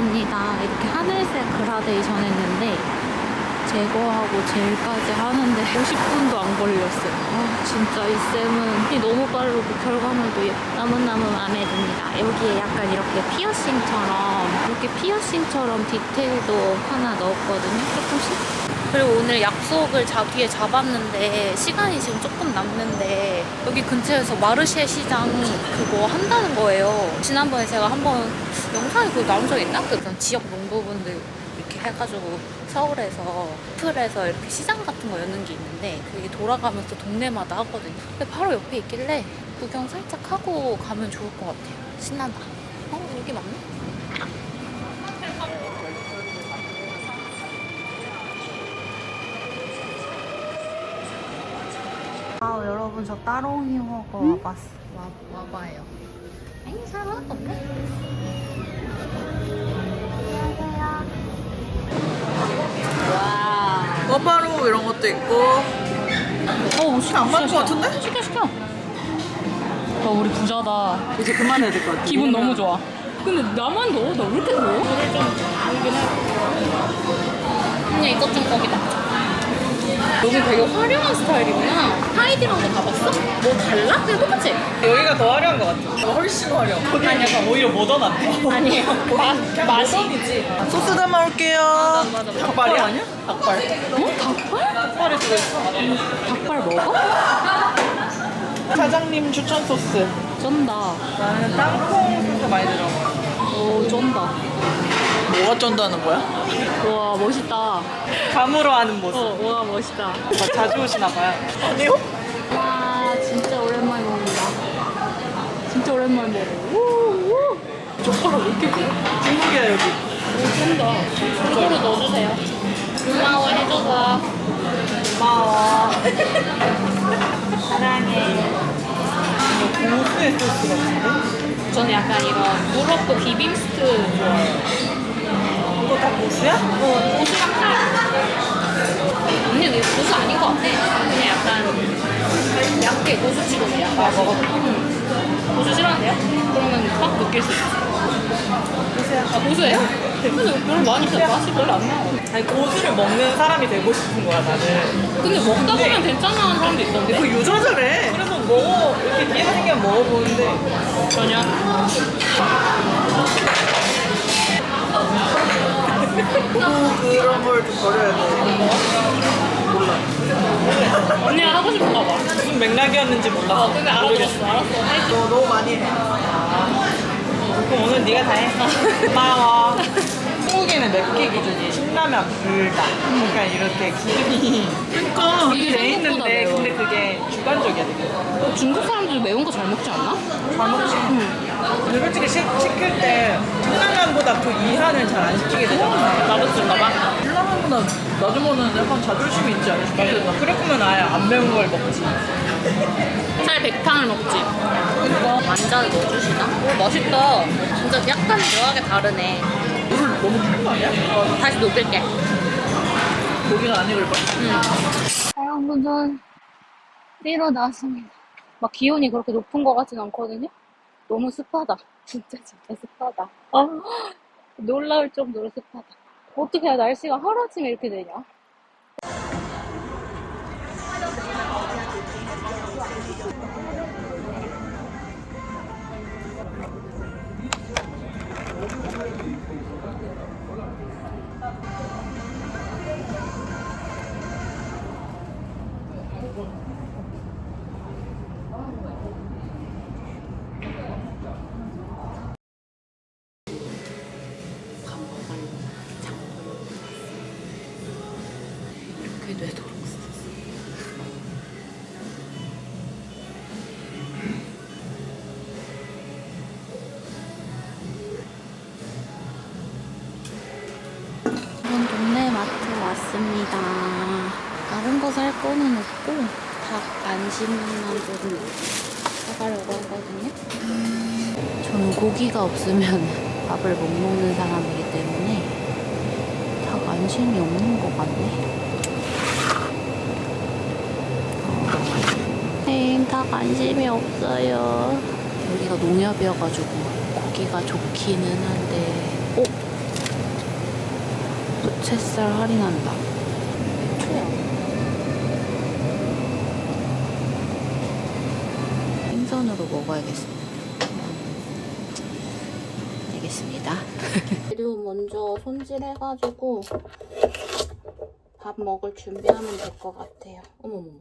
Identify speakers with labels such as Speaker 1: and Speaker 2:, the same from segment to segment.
Speaker 1: 나왔습니다. 이렇게 하늘색 그라데이션 했는데 제거하고 젤까지 하는데 50분도 안 걸렸어요. 아, 진짜 이 쌤은 이 너무 빠르고 결과물도 예- 너무너무 마음에 듭니다. 여기에 약간 이렇게 피어싱처럼 이렇게 피어싱처럼 디테일도 하나 넣었거든요. 조금씩. 그리고 오늘 약속을 자기에 잡았는데 시간이 지금 조금 남는데 여기 근처에서 마르쉐 시장 그거 한다는 거예요. 지난번에 제가 한번 영상에 그거 나온 적 있나? 그 지역 농부분들 이렇게 해가지고 서울에서 풀에서 이렇게 시장 같은 거 여는 게 있는데 그게 돌아가면서 동네마다 하거든요. 근데 바로 옆에 있길래 구경 살짝 하고 가면 좋을 것 같아요. 신난다. 어 여기 맞네? 아 여러분 저 따롱이 먹어 와봤어. 와 와봐요. 아니 사람 하나도 없네. 와.
Speaker 2: 버바로 이런 것도 있고
Speaker 1: 어,
Speaker 2: 시켜 안 맞을 것 같은데?
Speaker 1: 시켜 시켜. 야 우리 부자다.
Speaker 2: 이제 그만해야 될 것 같아
Speaker 1: 기분 너무 좋아. 근데 나만 넣어? 나왜 이렇게 넣어? 오늘 좀 알긴 해. 그냥 이것 좀 거기다. 여기 되게 화려한 스타일이구나. 하이디라고 가봤어? 뭐 달라? 그냥 똑같지?
Speaker 2: 여기가 더 화려한 것 같아 훨씬 화려해 아니 약간 오히려 모던한데
Speaker 1: 아니에요. 맛, 맛이.
Speaker 2: 소스 담아올게요
Speaker 1: 맞아, 맞아.
Speaker 2: 닭발이 아니야? 닭발
Speaker 1: 어? 닭발?
Speaker 2: 닭발에 들어있어
Speaker 1: 닭발 먹어?
Speaker 2: 사장님 추천 소스
Speaker 1: 쩐다.
Speaker 2: 나는 땅콩 소스 많이 들어가
Speaker 1: 오, 쩐다.
Speaker 2: 뭐가 쩐다는 거야?
Speaker 1: 와, 멋있다.
Speaker 2: 감으로 하는 모습
Speaker 1: 어, 와, 멋있다.
Speaker 2: 막 자주 오시나 봐요 아니요?
Speaker 1: 와, 진짜 오랜만에 먹는다. 진짜 오랜만에 먹어. 우, 우. 젓가락 왜 이렇게 커?
Speaker 2: 중국이야 여기
Speaker 1: 오, 쩐다. 이거로 넣어주세요. 고마워, 해줘서.
Speaker 2: 고마워 사랑해 고수의 소스 같은데?
Speaker 1: 저는 약간 이런 무럽고 비빔스트 좋아해요.
Speaker 2: 다 고수야?
Speaker 1: 어, 고수랑 칼. 언니, 이거 고수 아닌 것 같아. 그냥 약간 얇게 고수 치고요.
Speaker 2: 아 먹어볼게
Speaker 1: 고수 싫어하세요? 그러면 딱 느낄 수 있어요.
Speaker 2: 고수야
Speaker 1: 아, 고수예요? 근데 별로 많이 맛이 별로 안 나요.
Speaker 2: 아니 고수를 먹는 사람이 되고 싶은 거야 나는
Speaker 1: 근데 먹다 보면 괜찮아 하는 사람도 있던데.
Speaker 2: 그 유저절해 그래서 먹어 이렇게 기회가 생기면 먹어보는데
Speaker 1: 전혀.
Speaker 2: 그런 걸 좀 버려야 돼 몰라
Speaker 1: 언니가 하고 싶은가 봐.
Speaker 2: 무슨 맥락이었는지 몰라
Speaker 1: 어, 근데 알아들었어. 알았어.
Speaker 2: 너 너무 많이 해 그럼 오늘 네가 다 해. 고마워 한국에는 맵기 신라면 불다 그러니까 이렇게 기준이 그러니까
Speaker 1: 이게
Speaker 2: 돼
Speaker 1: 생각보다
Speaker 2: 있는데
Speaker 1: 매워.
Speaker 2: 근데 그게 주관적이야 되게
Speaker 1: 중국 사람들 매운 거 잘 먹지 않나?
Speaker 2: 잘 먹지 근데 솔직히 시, 시킬 때 신라면보다 그 이하는 잘 안 시키게 되잖아
Speaker 1: 나도 그런가 봐.
Speaker 2: 신라면보다 나중에는 약간 자존심이 있지 않을까? 그럴 거면 아예 안 매운 걸 먹지
Speaker 1: 차라리 백탕을 먹지. 이거 완자를 넣어주시나? 오, 맛있다. 진짜 약간 묘하게 다르네.
Speaker 2: 너무 큰거 아니야?
Speaker 1: 어, 다시 녹일게.
Speaker 2: 고기가 안 익을 거야
Speaker 1: 여러분, 전 일어났습니다. 막 기온이 그렇게 높은 것 같진 않거든요? 너무 습하다. 진짜 진짜 습하다. 아, 놀라울 정도로 습하다. 어떻게 날씨가 하루아침에 이렇게 되냐? 거는 없고 닭 안심만 조금 사가려고 하거든요. 저는 고기가 없으면 밥을 못 먹는 사람이기 때문에 닭 안심이 없는 것 같네. 네, 닭 안심이 없어요. 여기가 농협이어가지고 고기가 좋기는 한데 오! 부채살 할인한다. 초야. 생선으로 먹어야겠습니다. 알겠습니다. 재료 먼저 손질해가지고 밥 먹을 준비하면 될 것 같아요. 어머머머.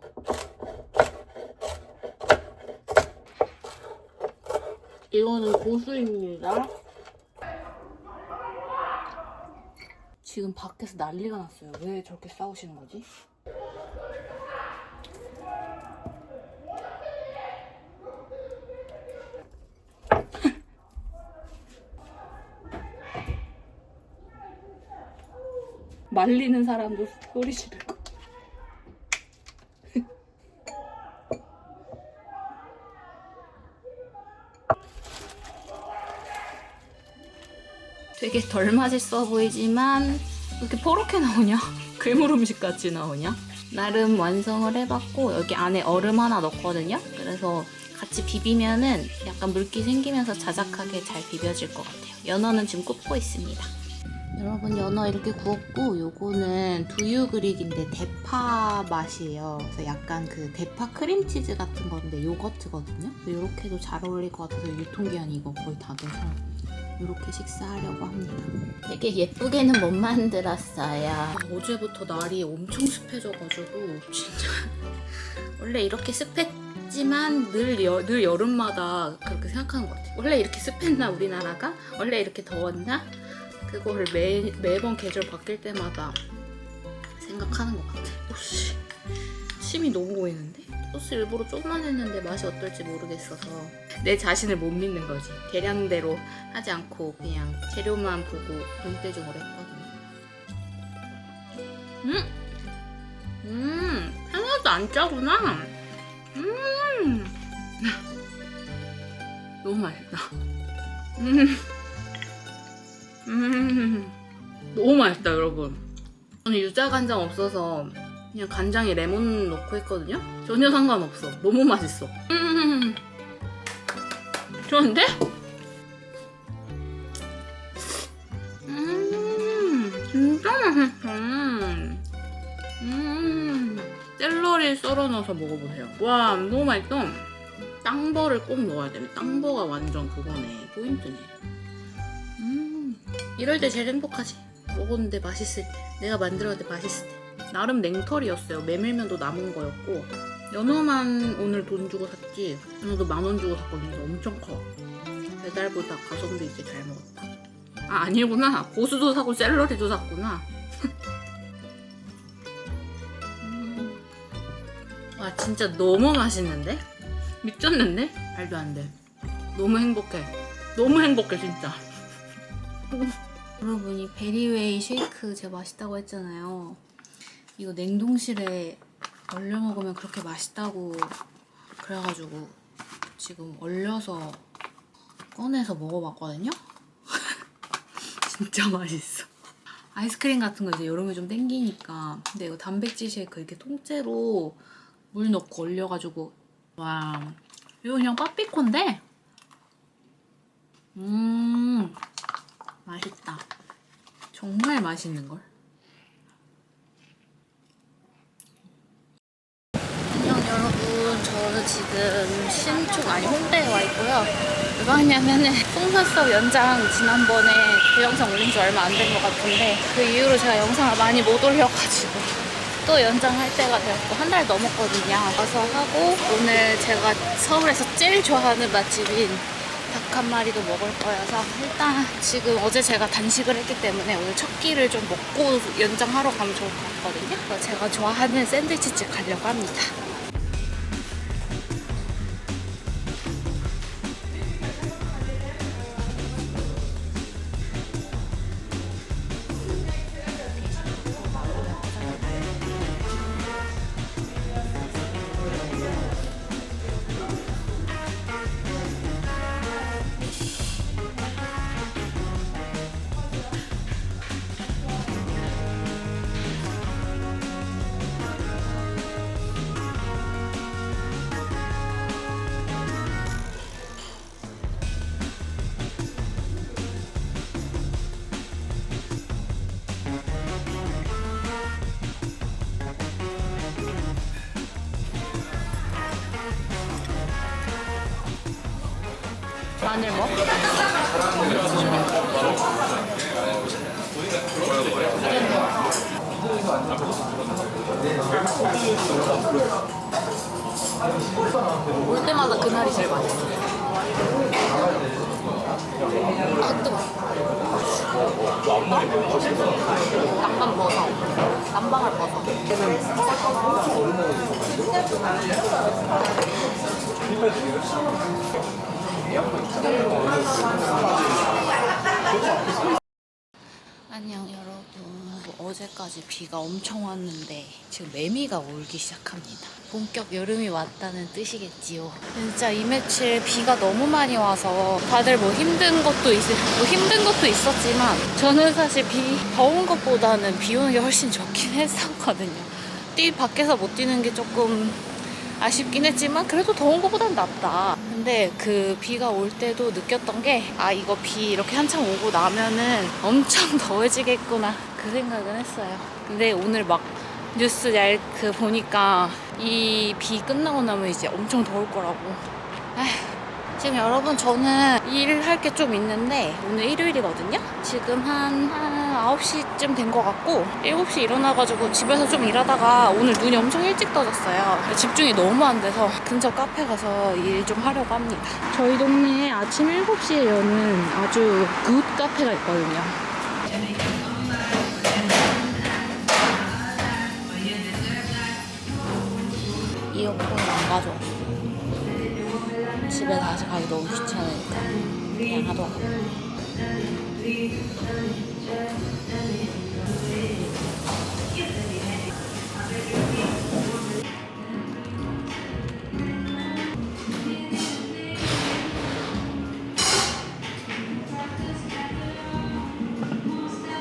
Speaker 1: 이거는 고수입니다. 지금 밖에서 난리가 났어요. 왜 저렇게 싸우시는 거지? 말리는 사람도 소리 지르고. 되게 덜 맛있어 보이지만 왜 이렇게 포렇게 나오냐? 괴물 음식 같이 나오냐? 나름 완성을 해봤고 여기 안에 얼음 하나 넣거든요. 그래서 같이 비비면은 약간 물기 생기면서 자작하게 잘 비벼질 것 같아요. 연어는 지금 굽고 있습니다. 여러분 연어 이렇게 구웠고 요거는 두유 그릭인데 대파 맛이에요. 그래서 약간 그 대파 크림치즈 같은 건데 요거트거든요. 이렇게도 잘 어울릴 것 같아서 유통기한이 이거 거의 다 돼서 이렇게 식사하려고 합니다. 되게 예쁘게는 못 만들었어요. 어제부터 날이 엄청 습해져가지고 진짜 원래 이렇게 습했지만 늘, 여, 늘 여름마다 그렇게 생각하는 것 같아요. 원래 이렇게 습했나 우리나라가? 원래 이렇게 더웠나? 그거를 매, 매번 계절 바뀔 때마다 생각하는 것 같아. 오씨, 침이 너무 고이는데? 소스 일부러 조금만 했는데 맛이 어떨지 모르겠어서 내 자신을 못 믿는 거지. 계량대로 하지 않고 그냥 재료만 보고 눈대중으로 했거든요. 음! 음! 하나도 안 짜구나! 음! 너무 맛있다. 음! 음! 너무 맛있다, 여러분. 저는 유자 간장 없어서 그냥 간장에 레몬 넣고 했거든요? 전혀 상관없어. 너무 맛있어. 음! 좋은데? 음, 진짜 맛있어. 음, 샐러리 썰어 넣어서 먹어보세요. 와, 너무 맛있어. 땅버를 꼭 넣어야 돼. 땅버가 완전 그거네. 포인트네. 음, 이럴 때 제일 행복하지. 먹었는데 맛있을 때. 내가 만들었는데 맛있을 때. 나름 냉털이었어요. 메밀면도 남은 거였고. 연어만 오늘 돈 주고 샀지. 연어도 만 원 주고 샀거든요. 엄청 커. 배달보다 가성비 있게 잘 먹었다. 아 아니구나. 고수도 사고 샐러리도 샀구나. 음. 와 진짜 너무 맛있는데? 미쳤는데? 말도 안 돼. 너무 행복해. 너무 행복해 진짜. 여러분이 베리웨이 쉐이크 제가 맛있다고 했잖아요. 이거 냉동실에 얼려 먹으면 그렇게 맛있다고 그래가지고 지금 얼려서 꺼내서 먹어봤거든요. 진짜 맛있어. 아이스크림 같은 거 이제 여름에 좀 땡기니까 근데 이거 단백질 쉐이크 이렇게 통째로 물 넣고 얼려가지고 와 이거 그냥 빠삐콘데 음 맛있다. 정말 맛있는 걸? 안녕 여러분 저는 지금 신촌 아니 홍대에 와 있고요 왜 왔냐면은 풍선수업 연장 지난번에 그 영상 올린 지 얼마 안 된 것 같은데 그 이후로 제가 영상을 많이 못 올려가지고 또 연장할 때가 되었고 한 달 넘었거든요 와서 하고 오늘 제가 서울에서 제일 좋아하는 맛집인 닭 한 마리도 먹을 거여서 일단 지금 어제 제가 단식을 했기 때문에 오늘 첫 끼를 좀 먹고 연장하러 가면 좋을 것 같거든요. 제가 좋아하는 샌드위치집 가려고 합니다 마늘 뭐? 올 때마다 그날이 제일 맛있어. 아, 뜨거. 벗어. 남방을 벗어. 안녕 여러분. 어제까지 비가 엄청 왔는데 지금 매미가 울기 시작합니다. 본격 여름이 왔다는 뜻이겠지요. 진짜 이 며칠 비가 너무 많이 와서 다들 뭐 힘든 것도 있, 뭐 힘든 것도 있었지만 저는 사실 비 더운 것보다는 비 오는 게 훨씬 좋긴 했었거든요. 뛰 밖에서 못 뛰는 게 조금 아쉽긴 했지만 그래도 더운 것보단 낫다. 근데 그 비가 올 때도 느꼈던 게 아 이거 비 이렇게 한창 오고 나면은 엄청 더워지겠구나 그 생각은 했어요. 근데 오늘 막 뉴스 얇그 보니까 이 비 끝나고 나면 이제 엄청 더울 거라고. 아휴. 지금 여러분 저는 일할 게 좀 있는데 오늘 일요일이거든요. 지금 한, 한 9시쯤 된 것 같고 7시 일어나가지고 집에서 좀 일하다가 오늘 눈이 엄청 일찍 떠졌어요. 집중이 너무 안 돼서 근처 카페 가서 일 좀 하려고 합니다. 저희 동네에 아침 7시에 여는 아주 굿 카페가 있거든요. 이어폰 안 가져왔어. 집에 다시 가기 너무 귀찮으니까 그냥 하더라고.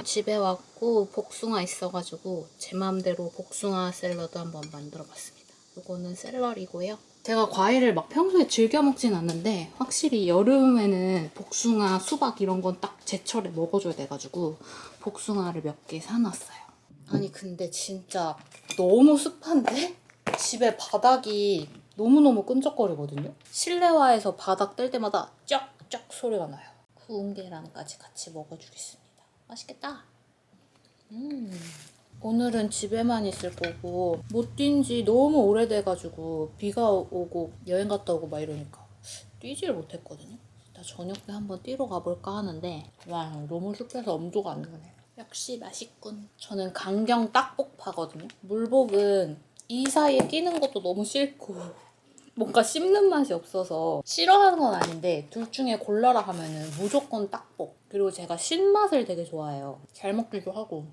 Speaker 1: 집에 왔고 복숭아 있어가지고 제 마음대로 복숭아 샐러드 한번 만들어봤습니다. 이거는 샐러리고요. 제가 과일을 막 평소에 즐겨 먹진 않는데 확실히 여름에는 복숭아, 수박 이런 건 딱 제철에 먹어줘야 돼가지고 복숭아를 몇 개 사놨어요. 아니 근데 진짜 너무 습한데? 집에 바닥이 너무너무 끈적거리거든요? 실내화에서 바닥 뗄 때마다 쫙쫙 소리가 나요. 구운 계란까지 같이 먹어주겠습니다. 맛있겠다. 음. 오늘은 집에만 있을 거고 못 뛴 지 너무 오래돼가지고 비가 오고 여행 갔다 오고 막 이러니까 뛰지를 못했거든요. 나 저녁 때 한번 뛰러 가볼까 하는데 와 너무 습해서 엄두가 안 나네. 역시 맛있군. 저는 강경 딱복파거든요. 물복은 이 사이에 끼는 것도 너무 싫고 뭔가 씹는 맛이 없어서 싫어하는 건 아닌데 둘 중에 골라라 하면은 무조건 딱복. 그리고 제가 신맛을 되게 좋아해요. 잘 먹기도 하고.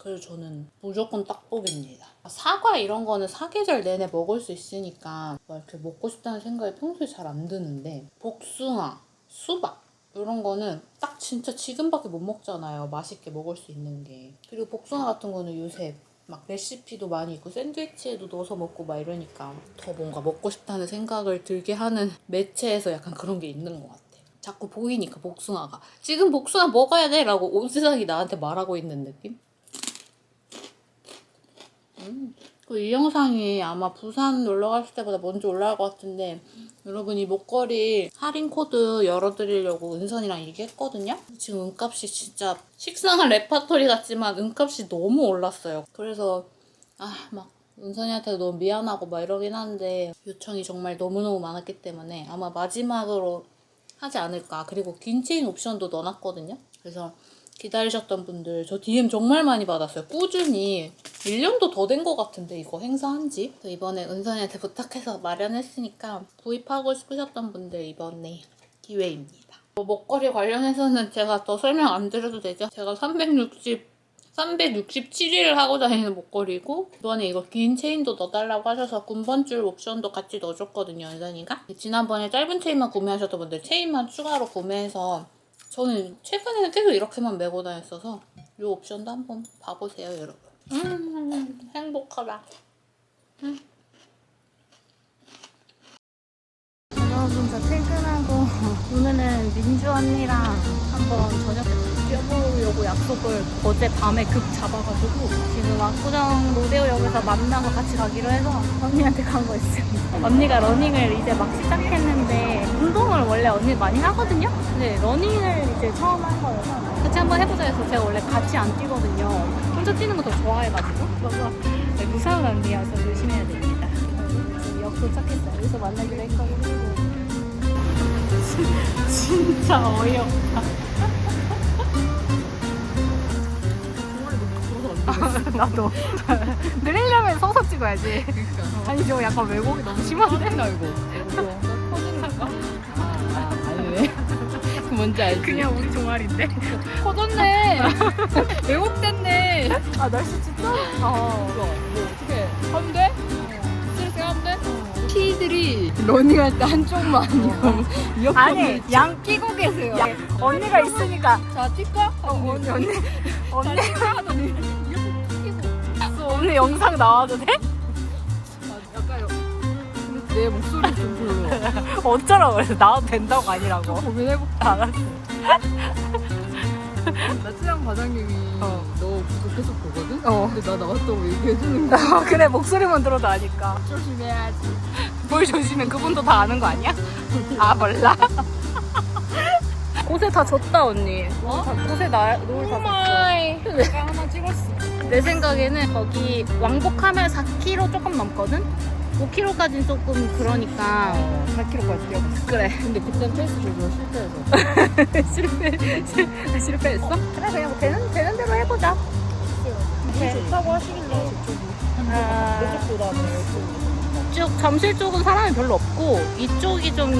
Speaker 1: 그래서 저는 무조건 딱복입니다. 사과 이런 거는 사계절 내내 먹을 수 있으니까 막 이렇게 먹고 싶다는 생각이 평소에 잘 안 드는데 복숭아, 수박 이런 거는 딱 진짜 지금밖에 못 먹잖아요. 맛있게 먹을 수 있는 게. 그리고 복숭아 같은 거는 요새 막 레시피도 많이 있고 샌드위치에도 넣어서 먹고 막 이러니까 더 뭔가 먹고 싶다는 생각을 들게 하는 매체에서 약간 그런 게 있는 것 같아. 자꾸 보이니까 복숭아가 지금 복숭아 먹어야 돼 라고 온 세상이 나한테 말하고 있는 느낌? 음. 그이 영상이 아마 부산 놀러 갔을 때보다 먼저 올라갈 것 같은데 여러분 이 목걸이 할인 코드 열어드리려고 은선이랑 얘기했거든요. 지금 은값이 진짜 식상한 레파토리 같지만 은값이 너무 올랐어요. 그래서 아막 은선이한테 너무 미안하고 막 이러긴 한데 요청이 정말 너무너무 많았기 때문에 아마 마지막으로 하지 않을까. 그리고 긴 체인 옵션도 넣어놨거든요. 그래서 기다리셨던 분들 저 DM 정말 많이 받았어요. 꾸준히 1년도 더 된 것 같은데 이거 행사한 지. 이번에 은선이한테 부탁해서 마련했으니까 구입하고 싶으셨던 분들 이번에 기회입니다. 뭐 먹거리 관련해서는 제가 더 설명 안 드려도 되죠? 제가 360 367일을 하고 다니는 목걸이고 이번에 이거 긴 체인도 넣어달라고 하셔서 군번줄 옵션도 같이 넣어줬거든요 연산이가 지난번에 짧은 체인만 구매하셨던 분들 체인만 추가로 구매해서 저는 최근에는 계속 이렇게만 메고 다녔어서 이 옵션도 한번 봐보세요 여러분. 음 행복하다. 여러분 저 퇴근하고 오늘은 민주 언니랑 한번 저녁 때 뛰어보려고 약속을 어제 밤에 급 잡아가지고 지금 압구정 로데오 역에서 만나서 같이 가기로 해서 언니한테 간 거 있습니다. 언니가 러닝을 이제 막 시작했는데 운동을 원래 언니 많이 하거든요. 근데 러닝을 이제 처음 한 거여서 같이 한번 해보자 해서 제가 원래 같이 안 뛰거든요. 혼자 뛰는 거 더 좋아해가지고. 그래서 네, 무서운 언니여서 조심해야 됩니다. 지금 역 도착했어요. 여기서 만나기로 했거든요. 진짜 어이없다. 나도 느리려면 서서 찍어야지. 아니 저 약간 왜곡이 너무 심한데?
Speaker 3: 나 이거.
Speaker 1: 커진다고?
Speaker 3: 아, 아니네. 그 뭔지 알지?
Speaker 1: 그냥 우리 종아리인데?
Speaker 3: 커졌네. 왜곡됐네.
Speaker 1: 아 날씨 진짜? 어.
Speaker 3: 이거 뭐 어떻게 하면 돼? 스트레스 하면 돼? T들이 러닝할 때 한쪽만 이거
Speaker 1: 아니 양 끼고 계세요. 언니가 있으니까.
Speaker 3: 자 뛸까?
Speaker 1: 어, 언니 언니 언니 언니 영상 나와도 돼?
Speaker 3: 약간 내 목소리 좀 별로.
Speaker 1: 어쩌라고 그래서 나와도 된다고 아니라고.
Speaker 3: 고민해볼게.
Speaker 1: 알았어.
Speaker 3: 나 쯔양 과장님이
Speaker 1: 어.
Speaker 3: 너 계속 보거든?
Speaker 1: 어.
Speaker 3: 근데 나 나왔다고 얘기해주는 거
Speaker 1: 어, 그래 목소리만 들어도 아니까.
Speaker 3: 조심해야지.
Speaker 1: 뭘 조심해 그분도 다 아는 거 아니야? 아 몰라. 곳에 다 줬다 언니.
Speaker 3: 어?
Speaker 1: 다- 곳에 나 노을 다 줬어.
Speaker 3: 내가 하나 찍었어.
Speaker 1: 내 생각에는 거기 왕복하면 4km 조금 넘거든? 5km까지는 조금 그러니까
Speaker 3: 어, 4km까지 뛰어봤어.
Speaker 1: 그래
Speaker 3: 근데 그땐 페이스 조절 실패해서.
Speaker 1: 실패 실- 실패했어? 그래 그냥 뭐 되는 되는 대로 해보자.
Speaker 3: 네. 좋다고 하시길래 저쪽이.
Speaker 1: 아,
Speaker 3: 이쪽보다는 이쪽.
Speaker 1: 이쪽 잠실 쪽은 사람이 별로 없고 이쪽이 좀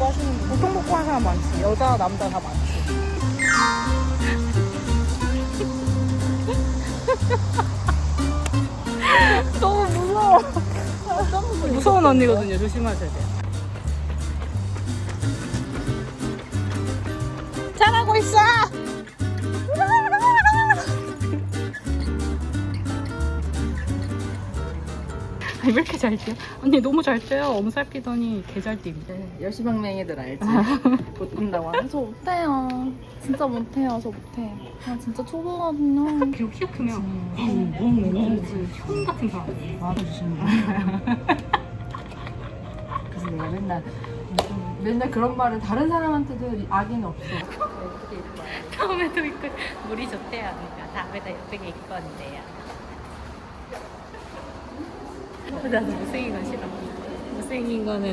Speaker 3: 먹고 하시는 분.
Speaker 1: 보통 먹고 하는 사람 많지. 여자 남자 다 많지. 너무 무서워. 무서운 언니거든요. 조심하셔야 돼요. 잘하고 있어. 왜 이렇게 잘 뛰어? 언니 너무 잘 뛰어요. 엄살 피더니 개 잘 뛰는데.
Speaker 3: 네, 열시방맹이들 알지? 못 뛴다고 하는.
Speaker 4: 저 못해요. 진짜 못해요. 저 못해. 아 진짜 초보거든요.
Speaker 1: 그리고 키가 크면 형 같은 사람.
Speaker 3: 아, 조심해. 그래서 내가 맨날 맨날 그런 말을 다른 사람한테도 악의는 없어.
Speaker 1: 다음에도 있고 물이 좋대요. 그러니까 다음에도 예쁘게 입고 온대요. 나도 못생긴 건 싫어. 못생긴 거는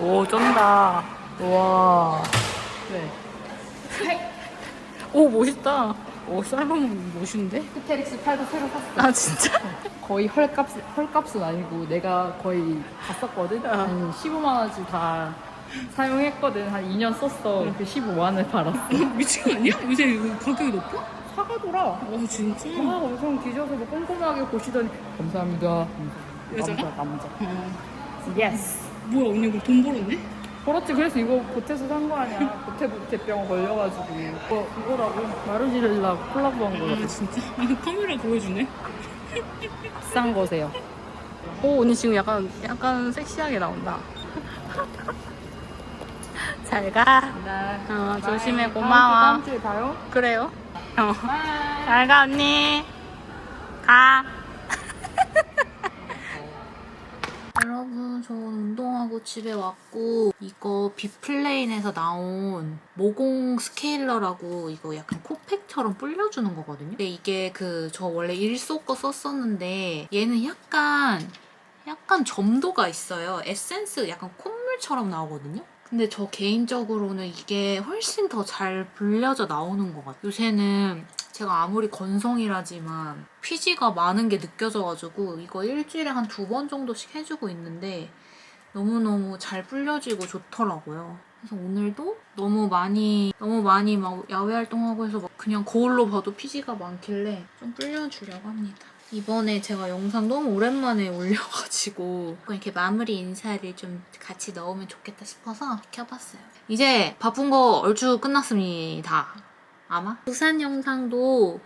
Speaker 1: 오 쩐다. 와. 네. 오 멋있다. 오 살로몬 멋있는데?
Speaker 3: 스테릭스 팔도 새로 샀어.
Speaker 1: 아 진짜?
Speaker 3: 거의 헐값 헐값은 아니고 내가 거의 다 썼거든.
Speaker 1: 어.
Speaker 3: 한 15만 원치 다 사용했거든. 한 2년 썼어. 그 15만 원을 팔았어.
Speaker 1: 미친 거 아니야? 요새 이거 가격이 높아?
Speaker 3: 사가더라.
Speaker 1: 와 진짜?
Speaker 3: 막 엄청 뒤져서 뭐 꼼꼼하게 보시더니 감사합니다.
Speaker 1: 여자가?
Speaker 3: 남자 남자.
Speaker 1: 어.
Speaker 3: 예스.
Speaker 1: 뭐야 언니 그럼 돈 벌었네?
Speaker 3: 그렇지 그래서 이거 보태서 산 거 아니야. 보태 보태병 걸려가지고 이거 이거라고 마르지렐라 콜라보 한 거.
Speaker 1: 아 진짜? 카메라 보여주네.
Speaker 3: 비싼 거세요.
Speaker 1: 오 언니 지금 약간 약간 섹시하게 나온다. 잘 가.
Speaker 3: 네.
Speaker 1: 어 조심해
Speaker 3: 다음 주-
Speaker 1: 고마워.
Speaker 3: 다음 주에 봐요.
Speaker 1: 그래요. 어. 잘 가 언니. 가. 여러분 저 운동하고 집에 왔고 이거 비플레인에서 나온 모공 스케일러라고 이거 약간 코팩처럼 불려주는 거거든요. 근데 이게 그 저 원래 일소 거 썼었는데 얘는 약간 약간 점도가 있어요. 에센스 약간 콧물처럼 나오거든요. 근데 저 개인적으로는 이게 훨씬 더 잘 불려져 나오는 것 같아요. 요새는 제가 아무리 건성이라지만 피지가 많은 게 느껴져가지고 이거 일주일에 한 두 번 정도씩 해주고 있는데 너무너무 잘 불려지고 좋더라고요. 그래서 오늘도 너무 많이 너무 많이 막 야외 활동하고 해서 막 그냥 거울로 봐도 피지가 많길래 좀 불려주려고 합니다. 이번에 제가 영상 너무 오랜만에 올려가지고 이렇게 마무리 인사를 좀 같이 넣으면 좋겠다 싶어서 켜봤어요. 이제 바쁜 거 얼추 끝났습니다. 아마 부산 영상도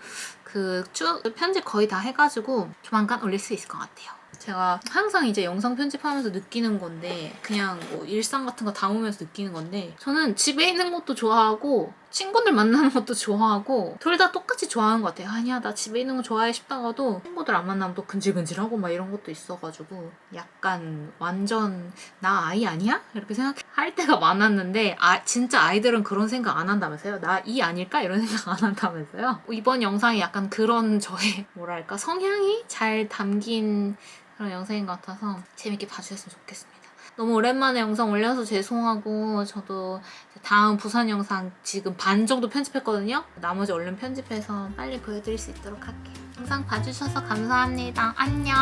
Speaker 1: 그 쭉 편집 거의 다 해가지고 조만간 올릴 수 있을 것 같아요. 제가 항상 이제 영상 편집하면서 느끼는 건데 그냥 뭐 일상 같은 거 담으면서 느끼는 건데 저는 집에 있는 것도 좋아하고 친구들 만나는 것도 좋아하고 둘 다 똑같이 좋아하는 것 같아요. 아니야 나 집에 있는 거 좋아해 싶다가도 친구들 안 만나면 또 근질근질하고 막 이런 것도 있어가지고 약간 완전 나 아이 아니야? 이렇게 생각할 때가 많았는데 아 진짜 아이들은 그런 생각 안 한다면서요? 나 이 아닐까? 이런 생각 안 한다면서요? 이번 영상이 약간 그런 저의 뭐랄까 성향이 잘 담긴 그런 영상인 것 같아서 재밌게 봐주셨으면 좋겠습니다. 너무 오랜만에 영상 올려서 죄송하고 저도 다음 부산 영상 지금 반 정도 편집했거든요. 나머지 얼른 편집해서 빨리 보여드릴 수 있도록 할게요. 영상 봐주셔서 감사합니다. 안녕.